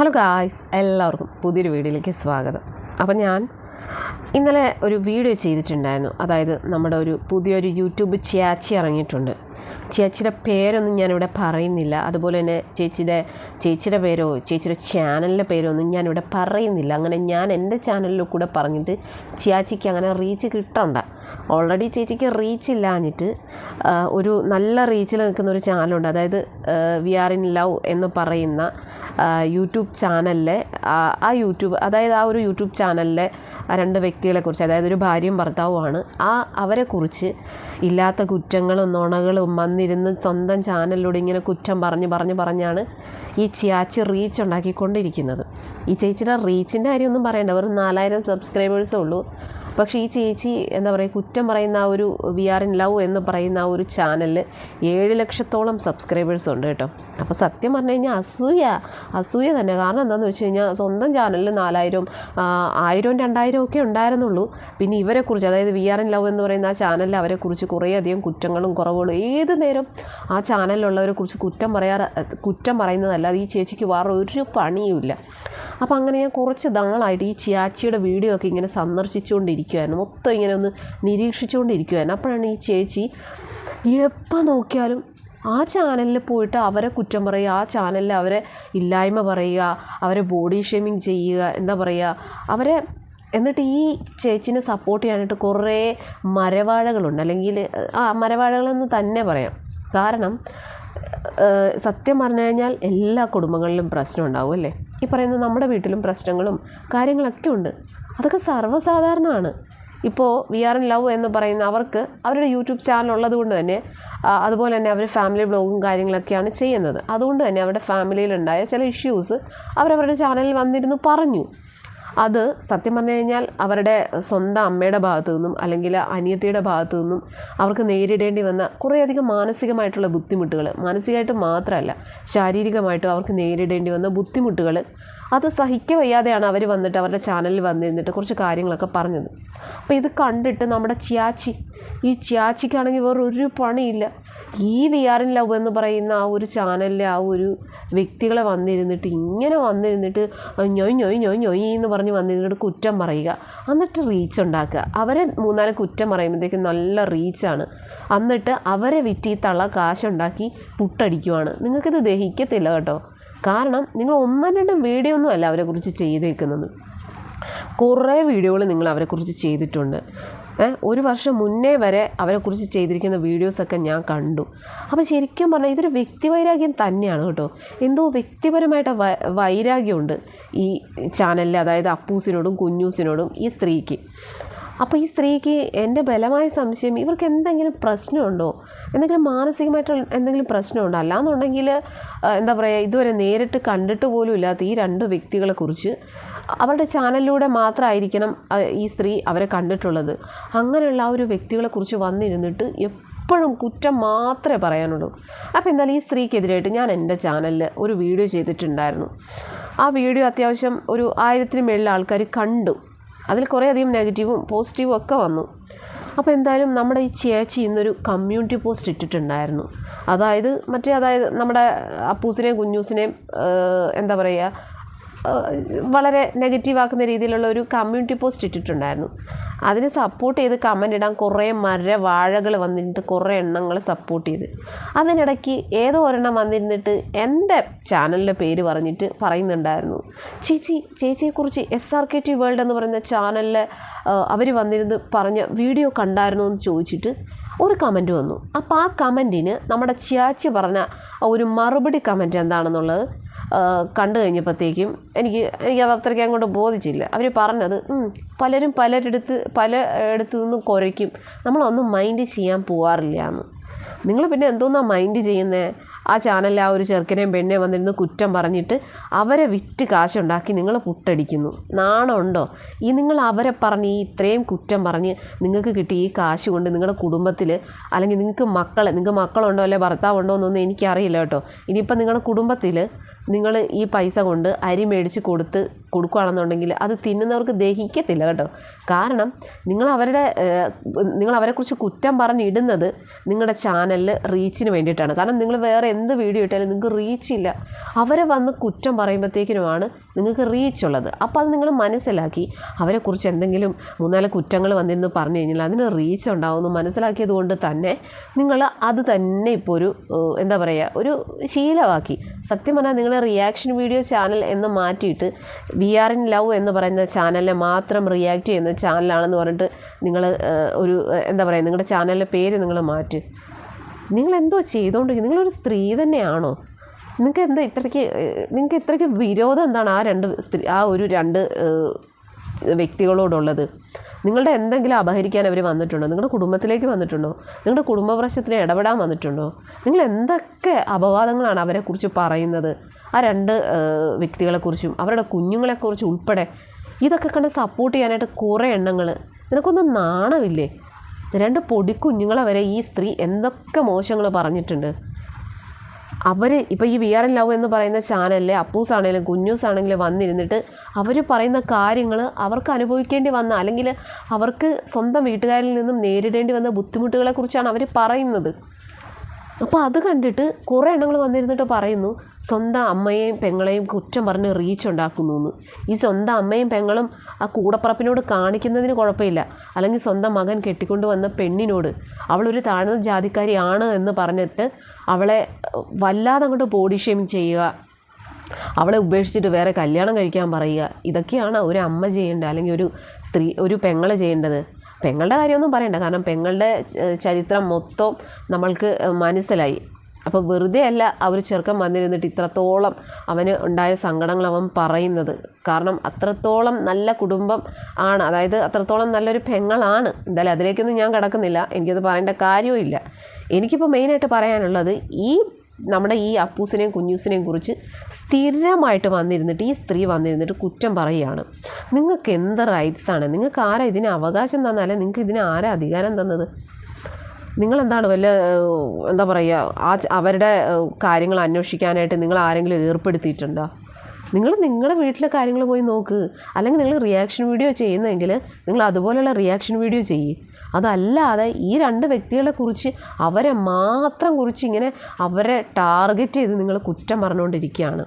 Hello guys എല്ലാവർക്കും പുതിയൊരു വീഡിയോയിലേക്ക് സ്വാഗതം. അപ്പോൾ ഞാൻ ഇന്നലെ ഒരു വീഡിയോ ചെയ്തിട്ടുണ്ടായിരുന്നു. അതായത് നമ്മുടെ ഒരു പുതിയൊരു യൂട്യൂബ് ചേച്ചി ഇറങ്ങിയിട്ടുണ്ട്. ചേച്ചിയുടെ പേരൊന്നും ഞാനിവിടെ പറയുന്നില്ല. അതുപോലെ തന്നെ ചേച്ചിയുടെ ചേച്ചിയുടെ പേരോ ചേച്ചിയുടെ ചാനലിന്റെ പേരോ ഒന്നും ഞാനിവിടെ പറയുന്നില്ല. അങ്ങനെ ഞാൻ എന്റെ ചാനലിൽ കൂടെ പറഞ്ഞിട്ട് ചേച്ചിക്ക് അങ്ങനെ റീച്ച് കിട്ടണ്ട. ഓൾറെഡി ചേച്ചിക്ക് റീച്ച് ഇല്ലാഞ്ഞിട്ട് ഒരു നല്ല റീച്ചിൽ നിൽക്കുന്ന ഒരു ചാനലുണ്ട്. അതായത് വി ആർ ഇൻ ലവ് എന്ന് പറയുന്ന യൂട്യൂബ് ചാനലിലെ ആ യൂട്യൂബ് അതായത് ആ ഒരു യൂട്യൂബ് ചാനലിലെ ആ രണ്ട് വ്യക്തികളെ കുറിച്ച് അതായത് ഒരു ഭാര്യയും ഭർത്താവുമാണ്. ആ അവരെക്കുറിച്ച് ഇല്ലാത്ത കുറ്റങ്ങളും നുണകളും വന്നിരുന്ന് സ്വന്തം ചാനലിലൂടെ ഇങ്ങനെ കുറ്റം പറഞ്ഞ് പറഞ്ഞ് പറഞ്ഞാണ് ഈ ചിയാച്ചി റീച്ച് ഉണ്ടാക്കിക്കൊണ്ടിരിക്കുന്നത്. ഈ ചേച്ചിയുടെ റീച്ചിന്റെ കാര്യമൊന്നും പറയണ്ട. വെറും നാലായിരം സബ്സ്ക്രൈബേഴ്സേ ഉള്ളൂ. പക്ഷേ ഈ ചേച്ചി എന്താ പറയുക കുറ്റം പറയുന്ന ആ ഒരു വി ആർ ഇൻ ലവ് എന്ന് പറയുന്ന ആ ഒരു ചാനലിൽ ഏഴ് ലക്ഷത്തോളം സബ്സ്ക്രൈബേഴ്സ് ഉണ്ട് കേട്ടോ. അപ്പോൾ സത്യം പറഞ്ഞു കഴിഞ്ഞാൽ അസൂയ അസൂയ തന്നെ. കാരണം എന്താണെന്ന് വെച്ച് കഴിഞ്ഞാൽ സ്വന്തം ചാനലിൽ നാലായിരം ആയിരവും രണ്ടായിരവും ഒക്കെ ഉണ്ടായിരുന്നുള്ളൂ. പിന്നെ ഇവരെക്കുറിച്ച് അതായത് വി ആർ ഇൻ ലവ് എന്ന് പറയുന്ന ആ ചാനലിൽ അവരെക്കുറിച്ച് കുറേയധികം കുറ്റങ്ങളും കുറവുകളും ഏത് നേരം ആ ചാനലിലുള്ളവരെ കുറിച്ച് കുറ്റം പറയാറ് കുറ്റം പറയുന്നതല്ല. അത് ഈ ചേച്ചിക്ക് വേറെ ഒരു പണിയുമില്ല. അപ്പോൾ അങ്ങനെ ഞാൻ കുറച്ച് നാളായിട്ട് ഈ ചിയാച്ചിയുടെ വീഡിയോ ഒക്കെ ഇങ്ങനെ സന്ദർശിച്ചുകൊണ്ടിരിക്കുമായിരുന്നു മൊത്തം ഇങ്ങനെ ഒന്ന് നിരീക്ഷിച്ചുകൊണ്ടിരിക്കുമായിരുന്നു അപ്പോഴാണ് ഈ ചേച്ചി എപ്പോൾ നോക്കിയാലും ആ ചാനലിൽ പോയിട്ട് അവരെ കുറ്റം പറയുക ആ ചാനലിൽ അവരെ ഇല്ലായ്മ പറയുക അവരെ ബോഡി ഷേമിങ് ചെയ്യുക എന്താ പറയുക അവരെ എന്നിട്ട് ഈ ചേച്ചിനെ സപ്പോർട്ട് ചെയ്യാനായിട്ട് കുറേ മരവാഴകളുണ്ട്. അല്ലെങ്കിൽ ആ മരവാഴകളെന്ന് തന്നെ പറയാം. കാരണം സത്യം പറഞ്ഞു കഴിഞ്ഞാൽ എല്ലാ കുടുംബങ്ങളിലും പ്രശ്നം ഉണ്ടാവും അല്ലേ? ഈ പറയുന്ന നമ്മുടെ വീട്ടിലും പ്രശ്നങ്ങളും കാര്യങ്ങളൊക്കെ ഉണ്ട്. അതൊക്കെ സർവസാധാരണമാണ്. ഇപ്പോൾ വി ആർ ഇൻ ലവ് എന്ന് പറയുന്ന അവർക്ക് അവരുടെ യൂട്യൂബ് ചാനൽ ഉള്ളത് കൊണ്ട് തന്നെ അതുപോലെ തന്നെ അവർ ഫാമിലി ബ്ലോഗും കാര്യങ്ങളൊക്കെയാണ് ചെയ്യുന്നത്. അതുകൊണ്ട് തന്നെ അവരുടെ ഫാമിലിയിലുണ്ടായ ചില ഇഷ്യൂസ് അവരവരുടെ ചാനലിൽ വന്നിരുന്നു പറഞ്ഞു. അത് സത്യം പറഞ്ഞു കഴിഞ്ഞാൽ അവരുടെ സ്വന്തം അമ്മയുടെ ഭാഗത്തു നിന്നും അല്ലെങ്കിൽ അനിയത്തിയുടെ ഭാഗത്തു നിന്നും അവർക്ക് നേരിടേണ്ടി വന്ന കുറേയധികം മാനസികമായിട്ടുള്ള ബുദ്ധിമുട്ടുകൾ മാനസികമായിട്ട് മാത്രമല്ല ശാരീരികമായിട്ടും അവർക്ക് നേരിടേണ്ടി വന്ന ബുദ്ധിമുട്ടുകൾ അത് സഹിക്ക വയ്യാതെയാണ് അവർ വന്നിട്ട് അവരുടെ ചാനലിൽ വന്നിരുന്നിട്ട് കുറച്ച് കാര്യങ്ങളൊക്കെ പറഞ്ഞത്. അപ്പോൾ ഇത് കണ്ടിട്ട് നമ്മുടെ ചിയാച്ചി ഈ ചിയാച്ചിക്കാണെങ്കിൽ വേറെ ഒരു പണിയില്ല. ഈ വി ആർ ഇൻ ലവ് എന്ന് പറയുന്ന ആ ഒരു ചാനലിലെ ആ ഒരു വ്യക്തികളെ വന്നിരുന്നിട്ട് ഇങ്ങനെ വന്നിരുന്നിട്ട് ഞൊയ് ഞൊയ് ഞൊയ് ഞൊയ് എന്ന് പറഞ്ഞ് വന്നിരുന്നിട്ട് കുറ്റം പറയുക. എന്നിട്ട് റീച്ച് ഉണ്ടാക്കുക. അവരെ മൂന്നാൽ കുറ്റം പറയുമ്പോഴത്തേക്കും നല്ല റീച്ചാണ് എന്നിട്ട് അവരെ വിറ്റ് ഈ തള കാശുണ്ടാക്കി പുട്ടടിക്കുവാണ്. നിങ്ങൾക്കിത് ദഹിക്കത്തില്ല കേട്ടോ. കാരണം നിങ്ങൾ ഒന്നും രണ്ടും വീഡിയോ ഒന്നും അല്ല അവരെക്കുറിച്ച് ചെയ്തേക്കുന്നത്. കുറേ വീഡിയോകൾ നിങ്ങൾ അവരെക്കുറിച്ച് ചെയ്തിട്ടുണ്ട്. ഒരു വർഷം മുന്നേ വരെ അവരെക്കുറിച്ച് ചെയ്തിരിക്കുന്ന വീഡിയോസൊക്കെ ഞാൻ കണ്ടു. അപ്പോൾ ശരിക്കും പറഞ്ഞാൽ ഇതൊരു വ്യക്തിവൈരാഗ്യം തന്നെയാണ് കേട്ടോ. എന്തോ വ്യക്തിപരമായിട്ട് വൈരാഗ്യമുണ്ട് ഈ ചാനലിൽ അതായത് അപ്പൂസിനോടും കുഞ്ഞൂസിനോടും ഈ സ്ത്രീക്ക്. അപ്പോൾ ഈ സ്ത്രീക്ക് എന്റെ ബലമായ സംശയം ഇവർക്ക് എന്തെങ്കിലും പ്രശ്നമുണ്ടോ? എന്തെങ്കിലും മാനസികമായിട്ട് എന്തെങ്കിലും പ്രശ്നമുണ്ടോ? അല്ലാന്നുണ്ടെങ്കിൽ എന്താ പറയുക ഇതുവരെ നേരിട്ട് കണ്ടിട്ട് പോലും ഇല്ലാത്ത ഈ രണ്ട് വ്യക്തികളെക്കുറിച്ച് അവരുടെ ചാനലിലൂടെ മാത്രമായിരിക്കണം ഈ സ്ത്രീ അവരെ കണ്ടിട്ടുള്ളത്. അങ്ങനെയുള്ള ആ ഒരു വ്യക്തികളെക്കുറിച്ച് വന്നിരുന്നിട്ട് എപ്പോഴും കുറ്റം മാത്രമേ പറയാനുള്ളൂ. അപ്പോൾ എന്തായാലും ഈ സ്ത്രീക്കെതിരായിട്ട് ഞാൻ എന്റെ ചാനലിൽ ഒരു വീഡിയോ ചെയ്തിട്ടുണ്ടായിരുന്നു. ആ വീഡിയോ അത്യാവശ്യം ഒരു ആയിരത്തിന് മേളിൽ ആൾക്കാർ കണ്ടു. അതിൽ കുറേയധികം നെഗറ്റീവും പോസിറ്റീവും ഒക്കെ വന്നു. അപ്പോൾ എന്തായാലും നമ്മുടെ ഈ ചേച്ചി ഇന്നൊരു കമ്മ്യൂണിറ്റി പോസ്റ്റ് ഇട്ടിട്ടുണ്ടായിരുന്നു. അതായത് മറ്റേ അതായത് നമ്മുടെ അപ്പൂസിനെയും കുഞ്ഞൂസിനെയും എന്താ പറയുക വളരെ നെഗറ്റീവ് ആക്കുന്ന രീതിയിലുള്ള ഒരു കമ്മ്യൂണിറ്റി പോസ്റ്റ് ഇട്ടിട്ടുണ്ടായിരുന്നു. അതിന് സപ്പോർട്ട് ചെയ്ത് കമന്റ് ഇടാൻ കുറേ മര വാഴകൾ വന്നിട്ട് കുറേ എണ്ണങ്ങൾ സപ്പോർട്ട് ചെയ്ത്. അതിനിടയ്ക്ക് ഏതോ ഒരെണ്ണം വന്നിരുന്നിട്ട് എന്റെ ചാനലിന്റെ പേര് പറഞ്ഞിട്ട് പറയുന്നുണ്ടായിരുന്നു. ചേച്ചി ചേച്ചിയെക്കുറിച്ച് S R K T world എന്ന് പറയുന്ന ചാനലിൽ അവർ വന്നിരുന്ന് പറഞ്ഞ വീഡിയോ കണ്ടായിരുന്നു എന്ന് ചോദിച്ചിട്ട് ഒരു കമന്റ് വന്നു. അപ്പോൾ ആ കമന്റിന് നമ്മുടെ ചിയാച്ചി പറഞ്ഞ ഒരു മറുപടി കമന്റ് എന്താണെന്നുള്ളത് കണ്ടു കഴിഞ്ഞപ്പോഴത്തേക്കും എനിക്ക് എനിക്കത് അത്രയ്ക്ക് അങ്ങോട്ട് ബോധിച്ചില്ല. അവർ പറഞ്ഞത് പലരും പലരിടത്ത് പല ഇടത്തു നിന്നും കുരയ്ക്കും നമ്മളൊന്നും മൈൻഡ് ചെയ്യാൻ പോവാറില്ല എന്ന്. നിങ്ങൾ പിന്നെ എന്തോന്നാ മൈൻഡ് ചെയ്യുന്നത് ആ ചാനലിൽ ആ ഒരു ചെറുക്കനെയും പെണ്ണെ വന്നിരുന്ന് കുറ്റം പറഞ്ഞിട്ട് അവരെ വിറ്റ് കാശുണ്ടാക്കി നിങ്ങൾ പുട്ടടിക്കുന്നു. നാണമുണ്ടോ ഈ നിങ്ങൾ അവരെ പറഞ്ഞ് ഈ ഇത്രയും കുറ്റം പറഞ്ഞ് നിങ്ങൾക്ക് കിട്ടി ഈ കാശ് കൊണ്ട് നിങ്ങളുടെ കുടുംബത്തിൽ അല്ലെങ്കിൽ നിങ്ങൾക്ക് മക്കളെ നിങ്ങൾക്ക് മക്കളുണ്ടോ അല്ലെ ഭർത്താവുണ്ടോ എന്നൊന്നും എനിക്കറിയില്ല കേട്ടോ. ഇനിയിപ്പോൾ നിങ്ങളുടെ കുടുംബത്തിൽ നിങ്ങൾ ഈ പൈസ കൊണ്ട് അരി മേടിച്ച് കൊടുത്ത് കൊടുക്കുകയാണെന്നുണ്ടെങ്കിൽ അത് തിന്നുന്നവർക്ക് ദഹിക്കത്തില്ല കേട്ടോ. കാരണം നിങ്ങൾ അവരുടെ നിങ്ങൾ അവരെക്കുറിച്ച് കുറ്റം പറഞ്ഞിടുന്നത് നിങ്ങളുടെ ചാനലിൽ റീച്ചിന് വേണ്ടിയിട്ടാണ്. കാരണം നിങ്ങൾ വേറെ എന്ത് വീഡിയോ ഇട്ടാലും നിങ്ങൾക്ക് റീച്ചില്ല അവരെ വന്ന് കുറ്റം പറയുമ്പോഴത്തേക്കിനുമാണ് നിങ്ങൾക്ക് റീച്ച് ഉള്ളത്. അപ്പോൾ അത് നിങ്ങൾ മനസ്സിലാക്കി. അവരെക്കുറിച്ച് എന്തെങ്കിലും മൂന്നാൽ കുറ്റങ്ങൾ വന്നിരുന്ന് പറഞ്ഞു കഴിഞ്ഞാൽ അതിന് റീച്ച് ഉണ്ടാവുമെന്ന് മനസ്സിലാക്കിയത് കൊണ്ട് തന്നെ നിങ്ങൾ അത് തന്നെ ഇപ്പോൾ ഒരു എന്താ പറയുക ഒരു ശീലമാക്കി. സത്യം പറഞ്ഞാൽ നിങ്ങൾ റിയാക്ഷൻ വീഡിയോ ചാനൽ എന്ന് മാറ്റിയിട്ട് വി ആർ ഇൻ ലവ് എന്ന് പറയുന്ന ചാനലിനെ മാത്രം റിയാക്ട് ചെയ്യുന്ന ചാനലാണെന്ന് പറഞ്ഞിട്ട് നിങ്ങൾ ഒരു എന്താ പറയുക നിങ്ങളുടെ ചാനലിന്റെ പേര് നിങ്ങൾ മാറ്റി. നിങ്ങൾ എന്തോ ചെയ്തുകൊണ്ടിരിക്കുന്നത് നിങ്ങളൊരു സ്ത്രീ തന്നെയാണോ? നിങ്ങൾക്ക് എന്താ ഇത്രയ്ക്ക് നിങ്ങൾക്ക് ഇത്രയ്ക്ക് വിരോധം എന്താണ് ആ രണ്ട് സ്ത്രീ ആ ഒരു രണ്ട് വ്യക്തികളോടുള്ളത്? നിങ്ങളുടെ എന്തെങ്കിലും അപഹരിക്കാൻ അവർ വന്നിട്ടുണ്ടോ? നിങ്ങളുടെ കുടുംബത്തിലേക്ക് വന്നിട്ടുണ്ടോ? നിങ്ങളുടെ കുടുംബ പ്രശ്നത്തിന് ഇടപെടാൻ വന്നിട്ടുണ്ടോ? നിങ്ങൾ എന്തൊക്കെ അപവാദങ്ങളാണ് അവരെക്കുറിച്ച് പറയുന്നത്? ആ രണ്ട് വ്യക്തികളെക്കുറിച്ചും അവരുടെ കുഞ്ഞുങ്ങളെക്കുറിച്ചും ഉൾപ്പെടെ ഇതൊക്കെ കണ്ട് സപ്പോർട്ട് ചെയ്യാനായിട്ട് കുറേ എണ്ണങ്ങൾ നിനക്കൊന്നും നാണമില്ലേ? രണ്ട് പൊടിക്കുഞ്ഞുങ്ങളെ വരെ ഈ സ്ത്രീ എന്തൊക്കെ മോശങ്ങൾ പറഞ്ഞിട്ടുണ്ട്? അവർ ഇപ്പോൾ ഈ വി ആർ എൻ ലവ് എന്ന് പറയുന്ന ചാനലിലെ അപ്പൂസ് ആണെങ്കിലും കുഞ്ഞൂസ് ആണെങ്കിലും വന്നിരുന്നിട്ട് അവർ പറയുന്ന കാര്യങ്ങൾ അവർക്ക് അനുഭവിക്കേണ്ടി വന്ന അല്ലെങ്കിൽ അവർക്ക് സ്വന്തം വീട്ടുകാരിൽ നിന്നും നേരിടേണ്ടി വന്ന ബുദ്ധിമുട്ടുകളെക്കുറിച്ചാണ് അവർ പറയുന്നത്. അപ്പോൾ അത് കണ്ടിട്ട് കുറേ എണ്ണങ്ങൾ വന്നിരുന്നിട്ട് പറയുന്നു സ്വന്തം അമ്മയെയും പെങ്ങളെയും കുറ്റം പറഞ്ഞ് റീച്ച് ഉണ്ടാക്കുന്നു എന്ന് ഈ സ്വന്തം അമ്മയും പെങ്ങളും ആ കൂടപ്പറപ്പിനോട് കാണിക്കുന്നതിന് കുഴപ്പമില്ല. അല്ലെങ്കിൽ സ്വന്തം മകൻ കെട്ടിക്കൊണ്ട് വന്ന പെണ്ണിനോട് അവളൊരു താഴ്ന്ന ജാതിക്കാരിയാണ് എന്ന് പറഞ്ഞിട്ട് അവളെ വല്ലാതെ അങ്ങോട്ട് ബോഡി ഷേമിങ് ചെയ്യുക. അവളെ ഉപേക്ഷിച്ചിട്ട് വേറെ കല്യാണം കഴിക്കാൻ പറയുക. ഇതൊക്കെയാണ് ഒരു അമ്മ ചെയ്യേണ്ടത് അല്ലെങ്കിൽ ഒരു സ്ത്രീ ഒരു പെങ്ങളെ ചെയ്യേണ്ടത്. പെങ്ങളുടെ കാര്യമൊന്നും പറയണ്ട. കാരണം പെങ്ങളുടെ ചരിത്രം മൊത്തം നമ്മൾക്ക് മനസ്സിലായി. അപ്പോൾ വെറുതെ അല്ല അവർ ചെറുക്കം വന്നിരുന്നിട്ട് ഇത്രത്തോളം അവന് ഉണ്ടായ സങ്കടങ്ങൾ അവൻ പറയുന്നത്. കാരണം അത്രത്തോളം നല്ല കുടുംബം ആണ്. അതായത് അത്രത്തോളം നല്ലൊരു പെങ്ങളാണ്. എന്തായാലും അതിലേക്കൊന്നും ഞാൻ കിടക്കുന്നില്ല. എനിക്കത് പറയേണ്ട കാര്യവും ഇല്ല എനിക്കിപ്പോൾ മെയിനായിട്ട് പറയാനുള്ളത് ഈ നമ്മുടെ ഈ അപ്പൂസിനെയും കുഞ്ഞൂസിനെയും കുറിച്ച് സ്ഥിരമായിട്ട് വന്നിരുന്നിട്ട് ഈ സ്ത്രീ വന്നിരുന്നിട്ട് കുറ്റം പറയുകയാണ്. നിങ്ങൾക്ക് എന്ത് റൈറ്റ്സാണ് നിങ്ങൾക്ക് ആരാ ഇതിന് അവകാശം തന്നാലേ നിങ്ങൾക്ക് ഇതിന് ആരാ അധികാരം തന്നത്? നിങ്ങളെന്താണ് വല്ല എന്താ പറയുക ആ അവരുടെ കാര്യങ്ങൾ അന്വേഷിക്കാനായിട്ട് നിങ്ങൾ ആരെങ്കിലും ഏർപ്പെടുത്തിയിട്ടുണ്ടോ? നിങ്ങൾ നിങ്ങളുടെ വീട്ടിലെ കാര്യങ്ങൾ പോയി നോക്ക്. അല്ലെങ്കിൽ നിങ്ങൾ റിയാക്ഷൻ വീഡിയോ ചെയ്യുന്നെങ്കിൽ നിങ്ങൾ അതുപോലെയുള്ള റിയാക്ഷൻ വീഡിയോ ചെയ്യ്. അതല്ലാതെ ഈ രണ്ട് വ്യക്തികളെ കുറിച്ച് അവരെ മാത്രം കുറിച്ച് ഇങ്ങനെ അവരെ ടാർഗറ്റ് ചെയ്ത് നിങ്ങൾ കുറ്റം പറഞ്ഞുകൊണ്ടിരിക്കുകയാണ്.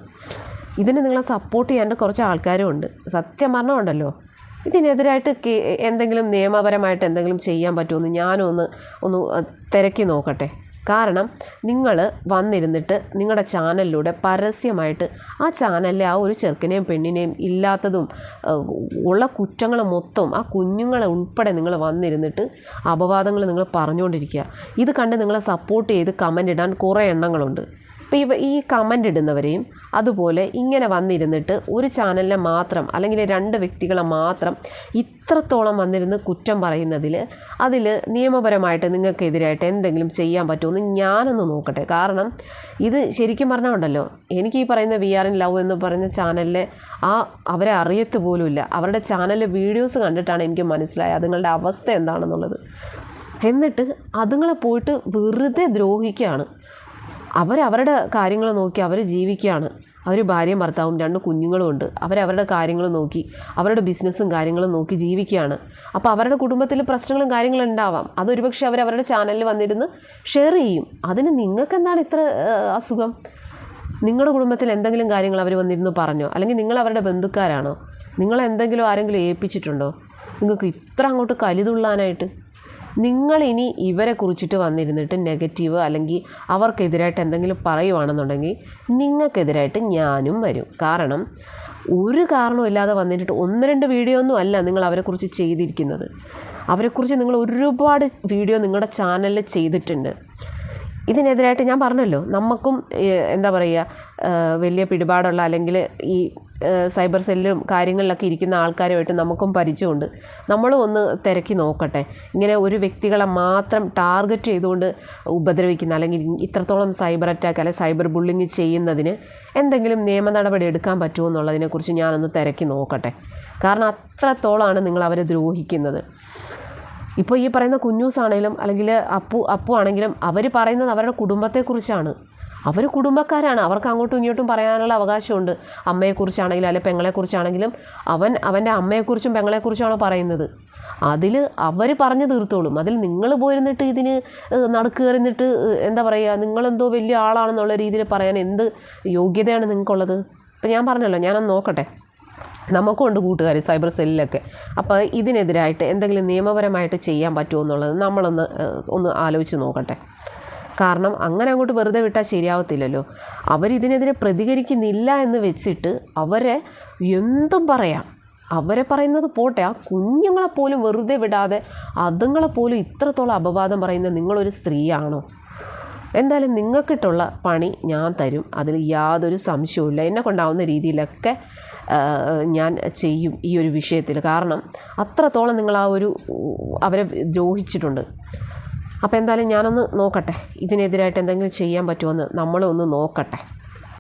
ഇതിന് നിങ്ങളെ സപ്പോർട്ട് ചെയ്യാണ്ട് കുറച്ച് ആൾക്കാരും ഉണ്ട്. സത്യം പറഞ്ഞുണ്ടല്ലോ ഇതിനെതിരായിട്ട് എന്തെങ്കിലും നിയമപരമായിട്ട് എന്തെങ്കിലും ചെയ്യാൻ പറ്റുമെന്ന് ഞാനൊന്ന് ഒന്ന് ഒന്ന് തിരക്കി നോക്കട്ടെ. കാരണം നിങ്ങൾ വന്നിരുന്നിട്ട് നിങ്ങളുടെ ചാനലിലൂടെ പരസ്യമായിട്ട് ആ ചാനലിലെ ആ ഒരു ചെറുക്കനെയും പെണ്ണിനെയും ഇല്ലാത്തതും ഉള്ള കുറ്റങ്ങൾ മൊത്തം ആ കുഞ്ഞുങ്ങളെ ഉൾപ്പെടെ നിങ്ങൾ വന്നിരുന്നിട്ട് അപവാദങ്ങൾ നിങ്ങൾ പറഞ്ഞുകൊണ്ടിരിക്കുക ഇത് കണ്ട് നിങ്ങളെ സപ്പോർട്ട് ചെയ്ത് കമന്റ് ഇടാൻ കുറേ എണ്ണങ്ങളുണ്ട്. ഇപ്പോൾ ഇവ ഈ കമന്റ് ഇടുന്നവരെയും അതുപോലെ ഇങ്ങനെ വന്നിരുന്നിട്ട് ഒരു ചാനലിനെ മാത്രം അല്ലെങ്കിൽ രണ്ട് വ്യക്തികളെ മാത്രം ഇത്രത്തോളം വന്നിരുന്ന് കുറ്റം പറയുന്നതിൽ അതിൽ നിയമപരമായിട്ട് നിങ്ങൾക്കെതിരായിട്ട് എന്തെങ്കിലും ചെയ്യാൻ പറ്റുമെന്ന് ഞാനൊന്ന് നോക്കട്ടെ. കാരണം ഇത് ശരിക്കും പറഞ്ഞാൽ ഉണ്ടല്ലോ എനിക്ക് ഈ പറയുന്ന വി ആർ ഇൻ ലവ് എന്ന് പറയുന്ന ചാനലിലെ ആ അവരെ അറിയത്ത് പോലുമില്ല. അവരുടെ ചാനലിലെ വീഡിയോസ് കണ്ടിട്ടാണ് എനിക്ക് മനസ്സിലായത് അതുങ്ങളുടെ അവസ്ഥ എന്താണെന്നുള്ളത്. എന്നിട്ട് അതുങ്ങളെ പോയിട്ട് വെറുതെ ദ്രോഹിക്കുകയാണ്. അവരവരുടെ കാര്യങ്ങൾ നോക്കി അവർ ജീവിക്കുകയാണ്. അവർ ഭാര്യയും ഭർത്താവും രണ്ട് കുഞ്ഞുങ്ങളും ഉണ്ട്. അവരവരുടെ കാര്യങ്ങൾ നോക്കി അവരുടെ ബിസിനസ്സും കാര്യങ്ങളും നോക്കി ജീവിക്കുകയാണ്. അപ്പോൾ അവരുടെ കുടുംബത്തിൽ പ്രശ്നങ്ങളും കാര്യങ്ങളും ഉണ്ടാവാം. അതൊരുപക്ഷെ അവർ അവരുടെ ചാനലിൽ വന്നിരുന്ന് ഷെയർ ചെയ്യും. അതിന് നിങ്ങൾക്ക് എന്താണ് ഇത്ര അസുഖം? നിങ്ങളുടെ കുടുംബത്തിൽ എന്തെങ്കിലും കാര്യങ്ങൾ അവർ വന്നിരുന്ന് പറഞ്ഞോ? അല്ലെങ്കിൽ നിങ്ങൾ അവരുടെ ബന്ധുക്കാരാണോ? നിങ്ങൾ എന്തെങ്കിലും ആരെങ്കിലും ഏൽപ്പിച്ചിട്ടുണ്ടോ? നിങ്ങൾക്ക് ഇത്ര അങ്ങോട്ട് കലിതുള്ളാനായിട്ട് നിങ്ങൾ ഇനി ഇവരെ കുറിച്ചിട്ട് വന്നിരുന്നിട്ട് നെഗറ്റീവ് അല്ലെങ്കിൽ അവർക്കെതിരായിട്ട് എന്തെങ്കിലും പറയുവാണെന്നുണ്ടെങ്കിൽ നിങ്ങൾക്കെതിരായിട്ട് ഞാനും വരും. കാരണം ഒരു കാരണമില്ലാതെ വന്നിട്ട് ഒന്ന് രണ്ട് വീഡിയോ ഒന്നും അല്ല നിങ്ങൾ അവരെക്കുറിച്ച് ചെയ്തിരിക്കുന്നത്. അവരെക്കുറിച്ച് നിങ്ങൾ ഒരുപാട് വീഡിയോ നിങ്ങളുടെ ചാനലിൽ ചെയ്തിട്ടുണ്ട്. ഇതിനെതിരായിട്ട് ഞാൻ പറഞ്ഞല്ലോ. നമുക്കും എന്താ പറയുക വലിയ പിടിപാടുള്ള അല്ലെങ്കിൽ ഈ സൈബർ സെല്ലും കാര്യങ്ങളിലൊക്കെ ഇരിക്കുന്ന ആൾക്കാരുമായിട്ട് നമുക്കും പരിചയമുണ്ട്. നമ്മളും ഒന്ന് തിരക്കി നോക്കട്ടെ. ഇങ്ങനെ ഒരു വ്യക്തികളെ മാത്രം ടാർഗറ്റ് ചെയ്തുകൊണ്ട് ഉപദ്രവിക്കുന്ന അല്ലെങ്കിൽ ഇത്രത്തോളം സൈബർ അറ്റാക്ക് അല്ലെങ്കിൽ സൈബർ ബുള്ളിങ് ചെയ്യുന്നതിന് എന്തെങ്കിലും നിയമ നടപടി എടുക്കാൻ പറ്റുമോ എന്നുള്ളതിനെക്കുറിച്ച് ഞാനൊന്ന് തിരക്കി നോക്കട്ടെ. കാരണം അത്രത്തോളമാണ് നിങ്ങൾ അവരെ ദ്രോഹിക്കുന്നത്. ഇപ്പോൾ ഈ പറയുന്ന കുഞ്ഞൂസ് ആണെങ്കിലും അല്ലെങ്കിൽ അപ്പു അപ്പു ആണെങ്കിലും അവർ പറയുന്നത് അവരുടെ കുടുംബത്തെക്കുറിച്ചാണ്. അവർ കുടുംബക്കാരാണ്. അവർക്ക് അങ്ങോട്ടും ഇങ്ങോട്ടും പറയാനുള്ള അവകാശമുണ്ട്. അമ്മയെക്കുറിച്ചാണെങ്കിലും അല്ലെങ്കിൽ പെങ്ങളെക്കുറിച്ചാണെങ്കിലും അവൻ അവന്റെ അമ്മയെക്കുറിച്ചും പെങ്ങളെക്കുറിച്ചുമാണ് പറയുന്നത്. അതിൽ അവർ പറഞ്ഞു തീർത്തോളും. അതിൽ നിങ്ങൾ പോയിരുന്നിട്ട് ഇതിന് ഏഹ്, കയറിന്നിട്ട് എന്താ പറയുക നിങ്ങളെന്തോ വലിയ ആളാണെന്നുള്ള രീതിയിൽ പറയാൻ എന്ത് യോഗ്യതയാണ് നിങ്ങൾക്കുള്ളത്? ഇപ്പം ഞാൻ പറഞ്ഞല്ലോ ഞാനൊന്ന് നോക്കട്ടെ. നമുക്കുണ്ട് കൂട്ടുകാർ സൈബർ സെല്ലിലൊക്കെ. അപ്പോൾ ഇതിനെതിരായിട്ട് എന്തെങ്കിലും നിയമപരമായിട്ട് ചെയ്യാൻ പറ്റുമോ എന്നുള്ളത് നമ്മളൊന്ന് ഒന്ന് ആലോചിച്ച് നോക്കട്ടെ. കാരണം അങ്ങനെ അങ്ങോട്ട് വെറുതെ വിട്ടാൽ ശരിയാവത്തില്ലല്ലോ. അവരിതിനെതിരെ പ്രതികരിക്കുന്നില്ല എന്ന് വെച്ചിട്ട് അവരെ എന്തും പറയാം. അവരെ പറയുന്നത് പോട്ടെ ആ കുഞ്ഞുങ്ങളെ പോലും വെറുതെ വിടാതെ അതുങ്ങളെ പോലും ഇത്രത്തോളം അപവാദം പറയുന്ന നിങ്ങളൊരു സ്ത്രീയാണോ? എന്തായാലും നിങ്ങൾക്കിട്ടുള്ള പണി ഞാൻ തരും. അതിൽ യാതൊരു സംശയവുമില്ല. എന്നെ കൊണ്ടാവുന്ന രീതിയിലൊക്കെ ഞാൻ ചെയ്യും ഈ ഒരു വിഷയത്തിൽ. കാരണം അത്രത്തോളം നിങ്ങൾ ആ ഒരു അവരെ ദ്രോഹിച്ചിട്ടുണ്ട്. അപ്പോൾ എന്തായാലും ഞാനൊന്ന് നോക്കട്ടെ. ഇതിനെതിരായിട്ട് എന്തെങ്കിലും ചെയ്യാൻ പറ്റുമോ എന്ന് നമ്മളൊന്ന് നോക്കട്ടെ.